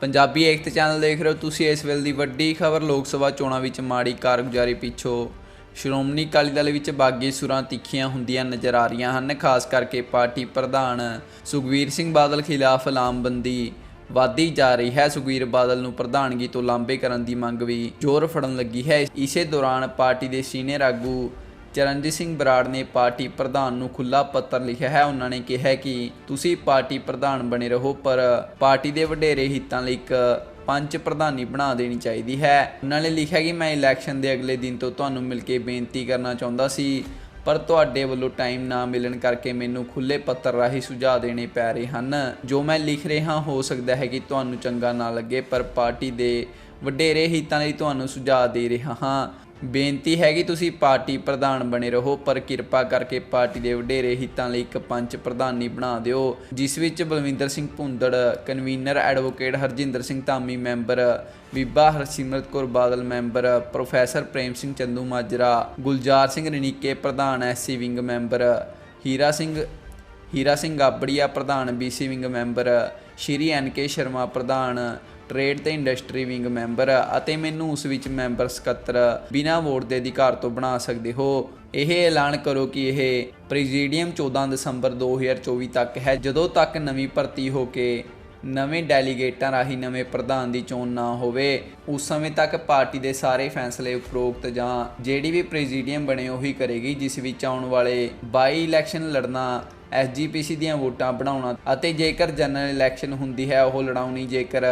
ਪੰਜਾਬੀ ਏਕਤਾ channel ਦੇਖ ਰਹੇ ਹੋ ਤੁਸੀਂ ਇਸ ਵੇਲੇ ਦੀ ਵੱਡੀ ਖਬਰ, ਲੋਕ ਸਭਾ ਚੋਣਾਂ ਵਿੱਚ ਮਾੜੀ ਕਾਰਗੁਜ਼ਾਰੀ ਪਿੱਛੋਂ ਸ਼੍ਰੋਮਣੀ ਅਕਾਲੀ ਦਲ ਵਿੱਚ ਬਾਗੀ ਸੁਰਾਂ ਤਿੱਖੀਆਂ ਹੁੰਦੀਆਂ ਨਜ਼ਰ ਆ ਰਹੀਆਂ ਹਨ, ਖਾਸ ਕਰਕੇ ਪਾਰਟੀ ਪ੍ਰਧਾਨ ਸੁਖਵੀਰ ਸਿੰਘ ਬਾਦਲ ਖਿਲਾਫ ਲਾਮਬੰਦੀ ਵਾਧੀ ਜਾ ਰਹੀ ਹੈ। ਸੁਖਵੀਰ ਬਾਦਲ ਨੂੰ ਪ੍ਰਧਾਨਗੀ ਤੋਂ ਲਾਂਬੇ ਕਰਨ ਦੀ ਮੰਗ ਵੀ ਜ਼ੋਰ ਫੜਨ ਲੱਗੀ ਹੈ। ਇਸੇ ਦੌਰਾਨ ਪਾਰਟੀ ਦੇ ਸੀਨੀਅਰ ਆਗੂ ਚਰਨਜੀਤ ਸਿੰਘ ਬਰਾੜ ਨੇ ਪਾਰਟੀ ਪ੍ਰਧਾਨ ਨੂੰ ਖੁੱਲਾ ਪੱਤਰ ਲਿਖਿਆ ਹੈ। ਉਹਨਾਂ ਨੇ ਕਿਹਾ ਕਿ ਤੁਸੀਂ ਪਾਰਟੀ ਪ੍ਰਧਾਨ ਬਣੇ ਰਹੋ, ਪਰ ਪਾਰਟੀ ਦੇ ਵਡੇਰੇ ਹਿੱਤਾਂ ਲਈ ਇੱਕ ਪੰਜ ਪ੍ਰਧਾਨੀ ਬਣਾ ਦੇਣੀ ਚਾਹੀਦੀ ਹੈ। ਉਹਨਾਂ ਨੇ ਲਿਖਿਆ ਕਿ ਮੈਂ ਇਲੈਕਸ਼ਨ ਦੇ ਅਗਲੇ ਦਿਨ ਤੋਂ ਤੁਹਾਨੂੰ ਮਿਲ ਕੇ ਬੇਨਤੀ ਕਰਨਾ ਚਾਹੁੰਦਾ ਸੀ, ਪਰ ਤੁਹਾਡੇ ਵੱਲੋਂ ਟਾਈਮ ਨਾ ਮਿਲਣ ਕਰਕੇ ਮੈਨੂੰ ਖੁੱਲੇ ਪੱਤਰ ਰਾਹੀਂ ਸੁਝਾਅ ਦੇਣੇ ਪੈ ਰਹੇ ਹਨ। ਜੋ ਮੈਂ ਲਿਖ ਰਿਹਾ ਹੋ ਸਕਦਾ ਹੈ ਕਿ ਤੁਹਾਨੂੰ ਚੰਗਾ ਨਾ ਲੱਗੇ, ਪਰ ਪਾਰਟੀ ਦੇ ਵਡੇਰੇ ਹਿੱਤਾਂ ਲਈ ਤੁਹਾਨੂੰ ਸੁਝਾਅ ਦੇ ਰਿਹਾ ਹਾਂ। ਬੇਨਤੀ ਹੈ ਕਿ ਤੁਸੀਂ ਪਾਰਟੀ ਪ੍ਰਧਾਨ ਬਣੇ ਰਹੋ, ਪਰ ਕਿਰਪਾ ਕਰਕੇ ਪਾਰਟੀ ਦੇ ਵਡੇਰੇ ਹਿੱਤਾਂ ਲਈ ਇੱਕ ਪੰਚ ਪ੍ਰਧਾਨੀ ਬਣਾ ਦਿਓ, ਜਿਸ ਵਿੱਚ Balwinder Singh Bhundar, convener advocate Harjinder Singh Dhami member, Biba Harsimrat Kaur Badal member, professor Prem Singh Chandumajra, Gulzar Singh Ranike ਪ੍ਰਧਾਨ SC wing member, Hira Singh Hira Singh Gabria ਪ੍ਰਧਾਨ BC wing member, Shri N K Sharma ਪ੍ਰਧਾਨ trade ਤੇ industry wing member ਅਤੇ ਮੈਨੂੰ ਉਸ ਵਿੱਚ member ਸਕੱਤਰ ਬਿਨਾਂ ਵੋਟ ਦੇ ਅਧਿਕਾਰ ਤੋਂ ਬਣਾ ਸਕਦੇ ਹੋ। ਇਹ ਐਲਾਨ ਕਰੋ ਕਿ ਇਹ ਪ੍ਰੈਜ਼ੀਡੀਅਮ 14 ਦਸੰਬਰ 2024 ਤੱਕ ਹੈ। ਜਦੋਂ ਤੱਕ ਨਵੀਂ ਭਰਤੀ ਹੋ ਕੇ ਨਵੇਂ ਡੈਲੀਗੇਟਾਂ ਰਾਹੀਂ ਨਵੇਂ ਪ੍ਰਧਾਨ ਦੀ ਚੋਣ ਨਾ ਹੋਵੇ, ਉਸ ਸਮੇਂ ਤੱਕ ਪਾਰਟੀ ਦੇ ਸਾਰੇ ਫੈਸਲੇ ਉਪਰੋਕਤ ਜਾਂ ਜਿਹੜੀ ਵੀ ਪ੍ਰੈਜ਼ੀਡੀਅਮ ਬਣੇ ਉਹੀ ਕਰੇਗੀ, ਜਿਸ ਵਿੱਚ ਆਉਣ ਵਾਲੇ ਬਾਈ ਇਲੈਕਸ਼ਨ ਲੜਨਾ ਐਸਜੀਪੀਸੀ ਦੀਆਂ ਵੋਟਾਂ ਬਣਾਉਣਾ ਅਤੇ ਜੇਕਰ ਜਨਰਲ ਇਲੈਕਸ਼ਨ ਹੁੰਦੀ ਹੈ, ਉਹ ਲੜਾਉਣੀ, ਜੇਕਰ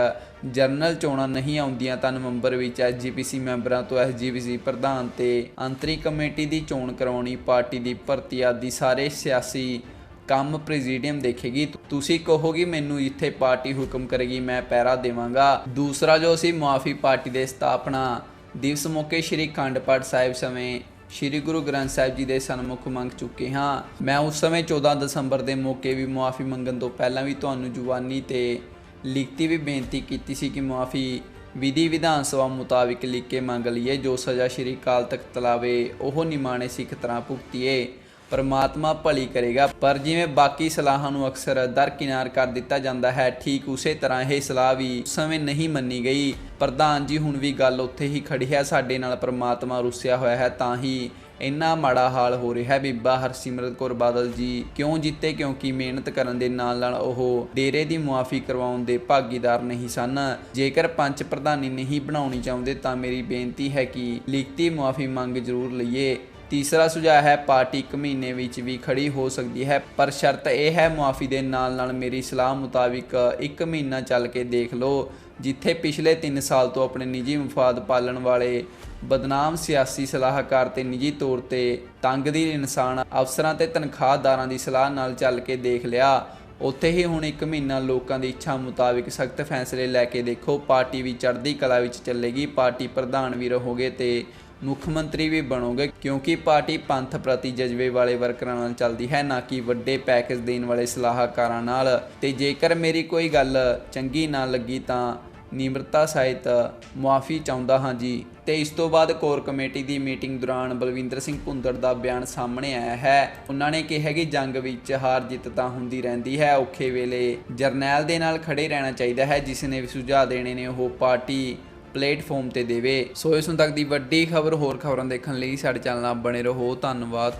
ਜਨਰਲ ਚੋਣਾਂ ਨਹੀਂ ਆਉਂਦੀਆਂ, ਤਾਂ ਨਵੰਬਰ ਵਿੱਚ ਐਸਜੀਪੀਸੀ ਮੈਂਬਰਾਂ ਤੋਂ ਐਸਜੀਪੀਸੀ ਪ੍ਰਧਾਨ ਤੇ ਅੰਤਰੀ ਕਮੇਟੀ ਦੀ ਚੋਣ ਕਰਾਉਣੀ, ਪਾਰਟੀ ਦੀ ਭਰਤੀ ਆਦਿ ਸਾਰੇ ਸਿਆਸੀ ਕੰਮ ਪ੍ਰੈਜ਼ੀਡੀਅਮ ਦੇਖੇਗੀ। ਤੁਸੀਂ ਕਹੋਗੇ, ਮੈਨੂੰ ਇੱਥੇ ਪਾਰਟੀ ਹੁਕਮ ਕਰੇਗੀ, ਮੈਂ ਪਹਿਰਾ ਦੇਵਾਂਗਾ। ਦੂਸਰਾ ਜੋ ਅਸੀਂ ਮੁਆਫੀ ਪਾਰਟੀ ਦੇ ਸਥਾਪਨਾ ਦਿਵਸ ਮੌਕੇ ਸ਼੍ਰੀ ਅਖੰਡ ਪਾਠ ਸਾਹਿਬ ਸਮੇਂ ਸ਼੍ਰੀ ਗੁਰੂ ਗ੍ਰੰਥ ਸਾਹਿਬ ਜੀ ਦੇ ਸਨਮੁਖ ਮੰਗ ਚੁੱਕੇ ਹਾਂ। ਮੈਂ ਉਸ ਸਮੇਂ 14 ਦਸੰਬਰ ਦੇ ਮੌਕੇ ਵੀ ਮੁਆਫੀ ਮੰਗਣ ਤੋਂ ਪਹਿਲਾਂ ਵੀ ਤੁਹਾਨੂੰ ਜੁਬਾਨੀ ਤੇ ਲਿਖਤੀ ਵੀ ਬੇਨਤੀ ਕੀਤੀ ਸੀ ਕਿ ਮੁਆਫੀ ਵਿਧੀ ਵਿਧਾਨ ਸਭਾ ਮੁਤਾਬਿਕ ਲਿਖ ਕੇ ਮੰਗ ਲਈਏ, ਜੋ ਸਜ਼ਾ ਸ਼੍ਰੀ ਅਕਾਲ ਤਖਤ ਤਲਾਵੇ ਉਹ ਨਿਮਾਣੇ ਸਿੱਖ ਤਰ੍ਹਾਂ ਭੁਗਤੀਏ। ਪਰਮਾਤਮਾ ਭਲੀ ਕਰੇਗਾ। ਪਰ ਜਿਵੇਂ ਬਾਕੀ ਸਲਾਹਾਂ ਨੂੰ ਅਕਸਰ ਦਰਕਿਨਾਰ ਕਰ ਦਿੱਤਾ ਜਾਂਦਾ ਹੈ, ਠੀਕ ਉਸੇ ਤਰ੍ਹਾਂ ਇਹ ਸਲਾਹ ਵੀ ਸਮੇਂ ਨਹੀਂ ਮੰਨੀ ਗਈ। ਪ੍ਰਧਾਨ ਜੀ, ਹੁਣ ਵੀ ਗੱਲ ਉੱਥੇ ਹੀ ਖੜੀ ਹੈ। ਸਾਡੇ ਨਾਲ ਪਰਮਾਤਮਾ ਰੁੱਸਿਆ ਹੋਇਆ ਹੈ, ਤਾਂ ਹੀ ਇੰਨਾ ਮਾੜਾ ਹਾਲ ਹੋ ਰਿਹਾ ਹੈ। ਬੀਬਾ ਹਰਸਿਮਰਤ ਕੌਰ ਬਾਦਲ ਜੀ ਕਿਉਂ ਜਿੱਤੇ? ਕਿਉਂਕਿ ਮਿਹਨਤ ਕਰਨ ਦੇ ਨਾਲ ਨਾਲ ਉਹ ਡੇਰੇ ਦੀ ਮੁਆਫੀ ਕਰਵਾਉਣ ਦੇ ਭਾਗੀਦਾਰ ਨਹੀਂ ਸਨ। ਜੇਕਰ ਪੰਚ ਪ੍ਰਧਾਨੀ ਨਹੀਂ ਬਣਾਉਣੀ ਚਾਹੁੰਦੇ, ਤਾਂ ਮੇਰੀ ਬੇਨਤੀ ਹੈ ਕਿ ਲਿਖਤੀ ਮੁਆਫੀ ਮੰਗ ਜ਼ਰੂਰ ਲਈਏ। ਤੀਸਰਾ ਸੁਝਾਅ ਹੈ, ਪਾਰਟੀ ਇੱਕ ਮਹੀਨੇ ਵਿੱਚ ਵੀ ਖੜੀ ਹੋ ਸਕਦੀ ਹੈ, ਪਰ ਸ਼ਰਤ ਇਹ ਹੈ ਮੁਆਫੀ ਦੇ ਨਾਲ ਨਾਲ ਮੇਰੀ ਸਲਾਹ ਮੁਤਾਬਿਕ ਇੱਕ ਮਹੀਨਾ ਚੱਲ ਕੇ ਦੇਖ ਲਓ, ਜਿੱਥੇ ਪਿਛਲੇ 3 ਸਾਲ ਤੋਂ ਆਪਣੇ ਨਿੱਜੀ ਮਫਾਦ ਪਾਲਣ ਵਾਲੇ ਬਦਨਾਮ ਸਿਆਸੀ ਸਲਾਹਕਾਰ ਤੇ ਨਿੱਜੀ ਤੌਰ ਤੇ ਤੰਗਦੀਰ ਇਨਸਾਨ ਅਫਸਰਾਂ ਤੇ ਤਨਖਾਹਦਾਰਾਂ ਦੀ ਸਲਾਹ ਨਾਲ ਚੱਲ ਕੇ ਦੇਖ ਲਿਆ। ਉੱਥੇ ਹੀ ਹੁਣ ਇੱਕ ਮਹੀਨਾ ਲੋਕਾਂ ਦੀ ਇੱਛਾ ਮੁਤਾਬਿਕ ਸਖਤ ਫੈਸਲੇ ਲੈ ਕੇ ਦੇਖੋ, ਪਾਰਟੀ ਵੀ ਚੜ੍ਹਦੀ ਕਲਾ ਵਿੱਚ ਚੱਲੇਗੀ, ਪਾਰਟੀ ਪ੍ਰਧਾਨ ਵੀ ਰਹੋਗੇ ਤੇ ਮੁੱਖ ਮੰਤਰੀ ਵੀ ਬਣੋਗੇ ਕਿਉਂਕਿ ਪਾਰਟੀ ਪੰਥ ਪ੍ਰਤੀ ਜਜ਼ਬੇ ਵਾਲੇ ਵਰਕਰਾਂ ਨਾਲ ਚੱਲਦੀ ਹੈ, ਨਾ ਕਿ ਵੱਡੇ ਪੈਕੇਜ ਦੇਣ ਵਾਲੇ ਸਲਾਹਕਾਰਾਂ ਨਾਲ। ਤੇ ਜੇਕਰ ਮੇਰੀ ਕੋਈ ਗੱਲ ਚੰਗੀ ਨਾ ਲੱਗੀ ਤਾਂ ਨਿਮਰਤਾ ਸਹਿਤ ਮੁਆਫੀ ਚਾਹੁੰਦਾ ਹਾਂ ਜੀ। ਤੇ ਇਸ ਤੋਂ ਬਾਅਦ ਕੋਰ ਕਮੇਟੀ ਦੀ ਮੀਟਿੰਗ ਦੌਰਾਨ ਬਲਵਿੰਦਰ ਸਿੰਘ ਭੁੰਦੜ ਦਾ ਬਿਆਨ ਸਾਹਮਣੇ ਆਇਆ ਹੈ। ਉਹਨਾਂ ਨੇ ਕਿਹਾ ਕਿ ਜੰਗ ਵਿੱਚ ਹਾਰ ਜਿੱਤ ਤਾਂ ਹੁੰਦੀ ਰਹਿੰਦੀ ਹੈ, ਔਖੇ ਵੇਲੇ ਜਰਨੈਲ ਦੇ ਨਾਲ ਖੜੇ ਰਹਿਣਾ ਚਾਹੀਦਾ ਹੈ, ਜਿਸ ਨੇ ਵੀ ਸੁਝਾਅ ਦੇਣੇ ਨੇ ਉਹ ਪਾਰਟੀ ਪਲੇਟਫਾਰਮ ਤੇ ਦੇਵੇ। ਸੋ ਇਸ ਹੁਣ ਤੱਕ ਦੀ ਵੱਡੀ ਖਬਰ ਹੋਰ ਖਬਰਾਂ ਦੇਖਣ ਲਈ ਸਾਡੇ ਚੈਨਲ ਨਾਲ ਬਣੇ ਰਹੋ। ਧੰਨਵਾਦ।